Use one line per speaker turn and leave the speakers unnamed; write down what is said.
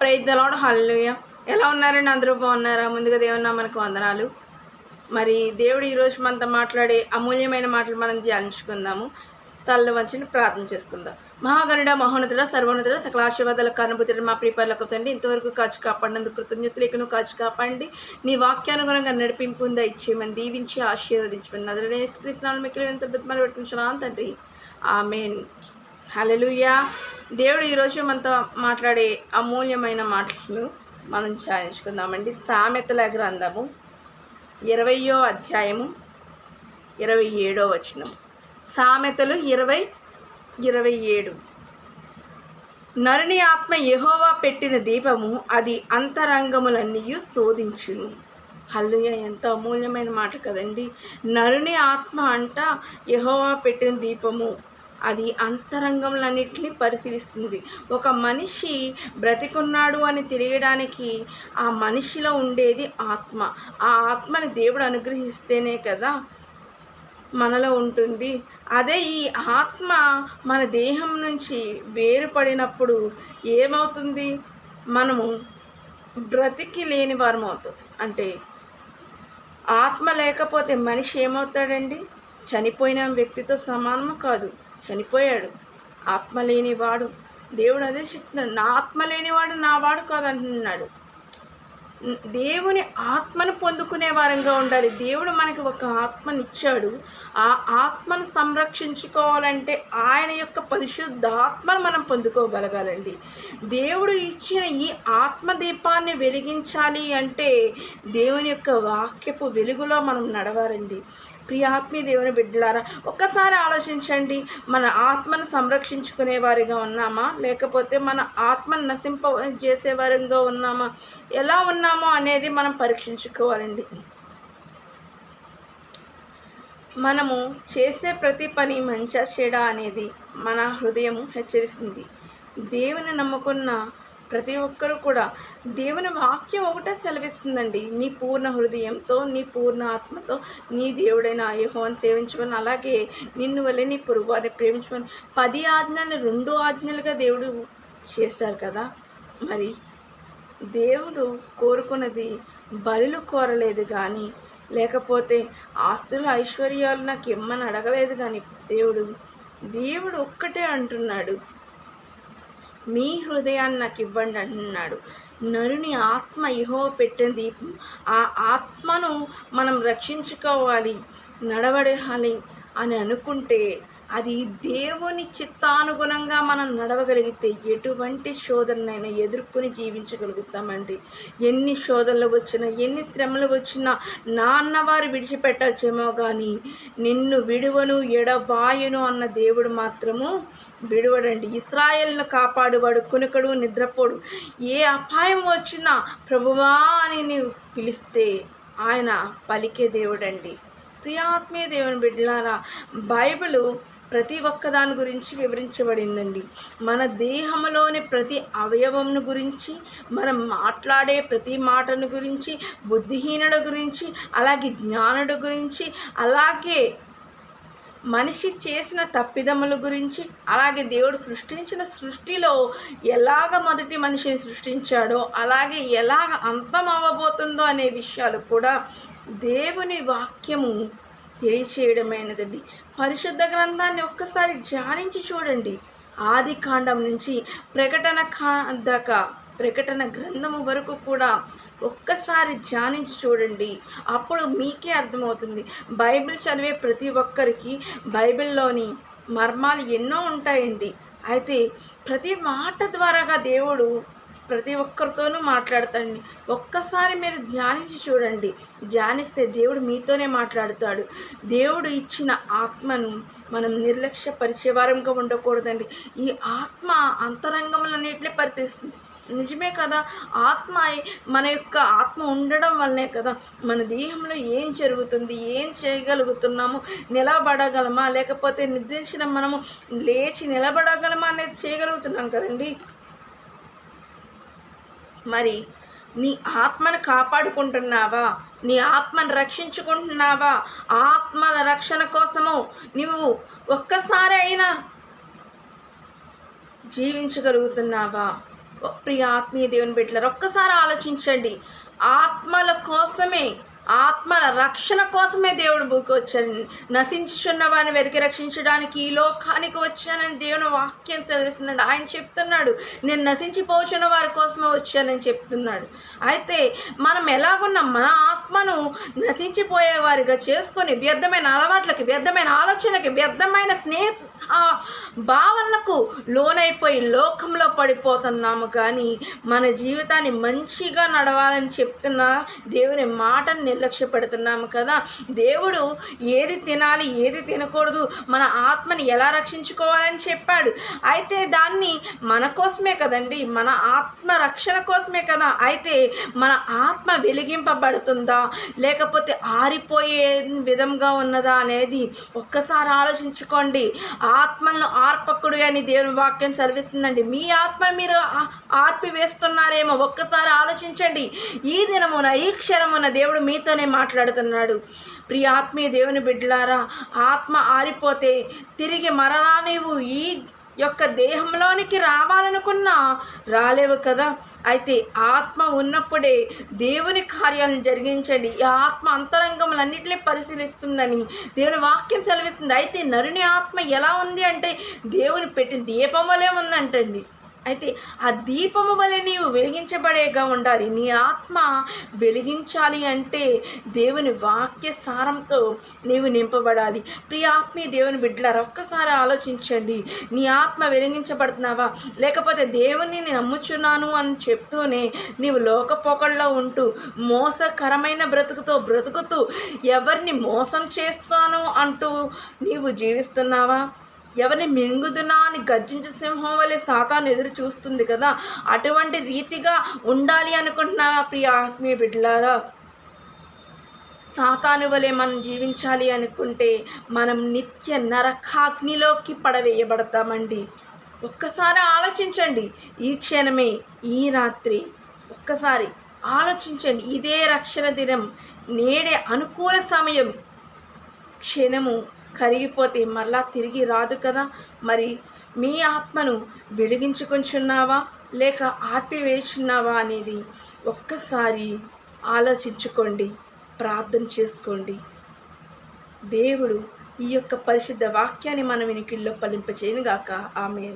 ప్రైజ్దలాడు హల్లుయ ఎలా ఉన్నారండి అందరూ? బాగున్నారా? ముందుగా దేవున్నా మనకు వందనాలు. మరి దేవుడు ఈరోజు మనతో మాట్లాడే అమూల్యమైన మాటలు మనం ధ్యానించుకుందాము. తల్లు వంచుని ప్రార్థన చేసుకుందాం మహాగణుడ మహోన్నతుడ సర్వోన్నతుడ సకల ఆశీర్వాదాల మా ప్రిపేర్లకు తండ్రి ఇంతవరకు కాచి కాపాడినందుకు కృతజ్ఞతలేకను కాచి కాపాడండి. నీ వాక్యానుగుణంగా నడిపింపు ఉందా ఇచ్చేయమని దీవించి ఆశీర్వదించమని అదే కృష్ణాలు మిక్కిలి ఎంత బతిమలు పెట్టుకుంటున్నాను తండ్రి. ఆమెన్. హలలుయా దేవుడు ఈరోజు మనతో మాట్లాడే అమూల్యమైన మాటలు మనం ధ్యానించుకుందామండి సామెతల గ్రంథము ఇరవయో అధ్యాయము ఇరవై ఏడో వచనం. సామెతలు ఇరవై ఇరవై ఏడు. నరుని ఆత్మ యహోవా పెట్టిన దీపము అది అంతరంగములన్నీ శోధించును. హల్లుయ ఎంత అమూల్యమైన మాట కదండి. నరుని ఆత్మ అంట యహోవా పెట్టిన దీపము అది అంతరంగంలన్నింటినీ పరిశీలిస్తుంది. ఒక మనిషి బ్రతికున్నాడు అని తెలియడానికి ఆ మనిషిలో ఉండేది ఆత్మ. ఆ ఆత్మని దేవుడు అనుగ్రహిస్తేనే కదా మనలో ఉంటుంది. అదే ఈ ఆత్మ మన దేహం నుంచి వేరుపడినప్పుడు ఏమవుతుంది? మనము బ్రతికి లేని వారం అవుతాం అంటే ఆత్మ లేకపోతే మనిషి ఏమవుతాడండి? చనిపోయిన వ్యక్తితో సమానము కాదు. చనిపోయాడు. ఆత్మ లేనివాడు దేవుడు అదే చెప్తున్నాడు నా ఆత్మ లేనివాడు నా వాడు కాదు అంటున్నాడు దేవుని ఆత్మను పొందుకునే వారంగా ఉండాలి. దేవుడు మనకి ఒక ఆత్మనిచ్చాడు. ఆ ఆత్మను సంరక్షించుకోవాలంటే ఆయన యొక్క పరిశుద్ధ ఆత్మను మనం పొందుకోగలగాలండి. దేవుడు ఇచ్చిన ఈ ఆత్మ దీపాన్ని వెలిగించాలి అంటే దేవుని యొక్క వాక్యపు వెలుగులో మనం నడవాలండి. ప్రియాత్మీ దేవుని బిడ్డలారా ఒక్కసారి ఆలోచించండి మన ఆత్మను సంరక్షించుకునే వారిగా ఉన్నామా? లేకపోతే మన ఆత్మను నశింప చేసేవారిగా ఉన్నామా? ఎలా ఉన్నామో అనేది మనం పరీక్షించుకోవాలండి. మనము చేసే ప్రతి పని మంచా చెడా అనేది మన హృదయం హెచ్చరిస్తుంది. దేవుని నమ్ముకున్న ప్రతి ఒక్కరూ కూడా దేవుని వాక్యం ఒకటే సెలవిస్తుందండి. నీ పూర్ణ హృదయంతో నీ పూర్ణ ఆత్మతో నీ దేవుడైన యెహోవాను సేవించమని అలాగే నిన్ను వల్లే నీ పొరుగువారిని ప్రేమించమని పది ఆజ్ఞలు రెండు ఆజ్ఞలుగా దేవుడు చేశారు కదా. మరి దేవుడు కోరుకున్నది బలులు కోరలేదు కానీ లేకపోతే ఆస్తులు ఐశ్వర్యాలు నాకు ఇమ్మని అడగలేదు కానీ దేవుడు దేవుడు ఒక్కటే అంటున్నాడు. మీ హృదయాన్ని నాకు ఇవ్వండి అంటున్నాడు. నరుని ఆత్మ ఇహో పెట్టిన దీపం ఆ ఆత్మను మనం రక్షించుకోవాలి నడవడాలి అని అనుకుంటే అది దేవుని చిత్తానుగుణంగా మనం నడవగలిగితే ఎటువంటి శోధనైనా ఎదుర్కొని జీవించగలుగుతామండి. ఎన్ని శోధనలు వచ్చినా ఎన్ని శ్రమలు వచ్చినా నాన్నవారు విడిచిపెట్టచ్చేమో కానీ నిన్ను విడువను ఎడబాయును అన్న దేవుడు మాత్రము విడువడండి. ఇస్రాయల్ను కాపాడువాడు కునుకడు నిద్రపోడు. ఏ అపాయం వచ్చినా ప్రభువా అని నీవు పిలిస్తే ఆయన పలికే దేవుడండి. ప్రియాత్మీయ దేవుని బిడ్డలారా బైబిల్ ప్రతి ఒక్క దాని గురించి వివరించబడిందండి. మన దేహంలోని ప్రతి అవయవంను గురించి మనం మాట్లాడే ప్రతి మాటను గురించి బుద్ధిహీనుల గురించి అలాగే జ్ఞానుడు గురించి అలాగే మనిషి చేసిన తప్పిదముల గురించి అలాగే దేవుడు సృష్టించిన సృష్టిలో ఎలాగ మొదటి మనిషిని సృష్టించాడో అలాగే ఎలాగ అంతం అవ్వబోతుందో అనే విషయాలు కూడా దేవుని వాక్యము తెలియచేయడమైనదండి. పరిశుద్ధ గ్రంథాన్ని ఒక్కసారి ధ్యానించి చూడండి. ఆది కాండం నుంచి ప్రకటన కా దాకా ప్రకటన గ్రంథము వరకు కూడా ఒక్కసారి ధ్యానించి చూడండి. అప్పుడు మీకే అర్థమవుతుంది. బైబిల్ చదివే ప్రతి ఒక్కరికి బైబిల్లోని మర్మాలు ఎన్నో ఉంటాయండి. అయితే ప్రతి మాట ద్వారాగా దేవుడు ప్రతి ఒక్కరితోనూ మాట్లాడతాడండి. ఒక్కసారి మీరు ధ్యానించి చూడండి. ధ్యానిస్తే దేవుడు మీతోనే మాట్లాడుతాడు. దేవుడు ఇచ్చిన ఆత్మను మనం నిర్లక్ష్య పరిచేవారంగా ఉండకూడదండి. ఈ ఆత్మ అంతరంగములన్నింటినీ పరిశీలిస్తుంది. నిజమే కదా? ఆత్మ మన యొక్క ఆత్మ ఉండడం వల్లనే కదా మన దేహంలో ఏం జరుగుతుంది? ఏం చేయగలుగుతున్నాము? నిలబడగలమా? లేకపోతే నిద్రించిన మనము లేచి నిలబడగలమా అనేది చేయగలుగుతున్నాం కదండి? మరి నీ ఆత్మను కాపాడుకుంటున్నావా? నీ ఆత్మను రక్షించుకుంటున్నావా? ఆత్మల రక్షణ కోసము నువ్వు ఒక్కసారి అయినా జీవించగలుగుతున్నావా? ప్రియ ఆత్మీయ దేవుని బిడ్డలారు ఒక్కసారి ఆలోచించండి. ఆత్మల కోసమే ఆత్మల రక్షణ కోసమే దేవుడు భూకి వచ్చాను నశించున్న వారిని వెతికి రక్షించడానికి ఈ లోకానికి వచ్చానని దేవుని వాక్యం సెలవిస్తున్నాడు ఆయన చెప్తున్నాడు నేను నశించిపోచున్న వారి కోసమే వచ్చానని చెప్తున్నాడు. అయితే మనం ఎలాగున్న? మన ఆత్మను నశించిపోయే వారిగా చేసుకొని వ్యర్థమైన అలవాట్లకి వ్యర్థమైన ఆలోచనలకి వ్యర్థమైన స్నేహ ఆ భావనలకు లోనైపోయి లోకంలో పడిపోతున్నాము కానీ మన జీవితాన్ని మంచిగా నడవాలని చెప్తున్న దేవుని మాటను నిర్లక్ష్య పెడుతున్నాము కదా. దేవుడు ఏది తినాలి ఏది తినకూడదు మన ఆత్మని ఎలా రక్షించుకోవాలని చెప్పాడు. అయితే దాన్ని మన కోసమే కదండి మన ఆత్మ రక్షణ కోసమే కదా. అయితే మన ఆత్మ వెలిగింపబడుతుందా లేకపోతే ఆరిపోయే విధంగా ఉన్నదా అనేది ఒక్కసారి ఆలోచించుకోండి. ఆత్మను ఆర్పకుడు అని దేవుని వాక్యం చదివిస్తుందండి. మీ ఆత్మను మీరు ఆర్పివేస్తున్నారేమో ఒక్కసారి ఆలోచించండి. ఈ దినమున ఈ క్షణమున దేవుడు మీతోనే మాట్లాడుతున్నాడు. ప్రియ ఆత్మీయ దేవుని బిడ్డలారా ఆత్మ ఆరిపోతే తిరిగి మరలా నీవు ఈ యొక్క దేహంలోనికి రావాలనుకున్నా రాలేవు కదా. అయితే ఆత్మ ఉన్నప్పుడే దేవుని కార్యాలను జరిగించండి. ఈ ఆత్మ అంతరంగములన్నింటినీ పరిశీలిస్తుందని దేవుని వాక్యం సెలవిస్తుంది. అయితే నరుని ఆత్మ ఎలా ఉంది అంటే దేవుని పెట్టిన దీపం వలె ఉందంటండి. అయితే ఆ దీపము వలె నీవు వెలిగించబడేగా ఉండాలి. నీ ఆత్మ వెలిగించాలి అంటే దేవుని వాక్య సారంతో నీవు నింపబడాలి. ప్రియ ఆత్మీయ దేవుని బిడ్డలారా ఒక్కసారి ఆలోచించండి. నీ ఆత్మ వెలిగించబడుతున్నావా? లేకపోతే దేవుని నేను నమ్ముచున్నాను అని చెప్తూనే నీవు లోకపోకల్లో ఉంటూ మోసకరమైన బ్రతుకుతో బ్రతుకుతూ ఎవరిని మోసం చేస్తాను అంటూ నీవు జీవిస్తున్నావా? ఎవరిని మింగుదునా అని గర్జించిన సింహం వలె సాతాను ఎదురు చూస్తుంది కదా. అటువంటి రీతిగా ఉండాలి అనుకుంటున్నా ప్రియ ఆత్మీయ బిడ్డలారా? సాతాను వలె మనం జీవించాలి అనుకుంటే మనం నిత్య నరకాగ్నిలోకి పడవేయబడతామండి. ఒక్కసారి ఆలోచించండి. ఈ క్షణమే ఈ రాత్రి ఒక్కసారి ఆలోచించండి. ఇదే రక్షణ దినం నేడే అనుకూల సమయం. క్షణము కరిగిపోతే మరలా తిరిగి రాదు కదా? మరి మీ ఆత్మను వెలిగించుకుంటున్నావా? లేక ఆర్పివేస్తున్నావా అనేది ఒక్కసారి ఆలోచించుకోండి ప్రార్థన చేసుకోండి. దేవుడు ఈ యొక్క పరిశుద్ధ వాక్యాన్ని మన వినికిల్లో ఫలింపచేయను గాక ఆమె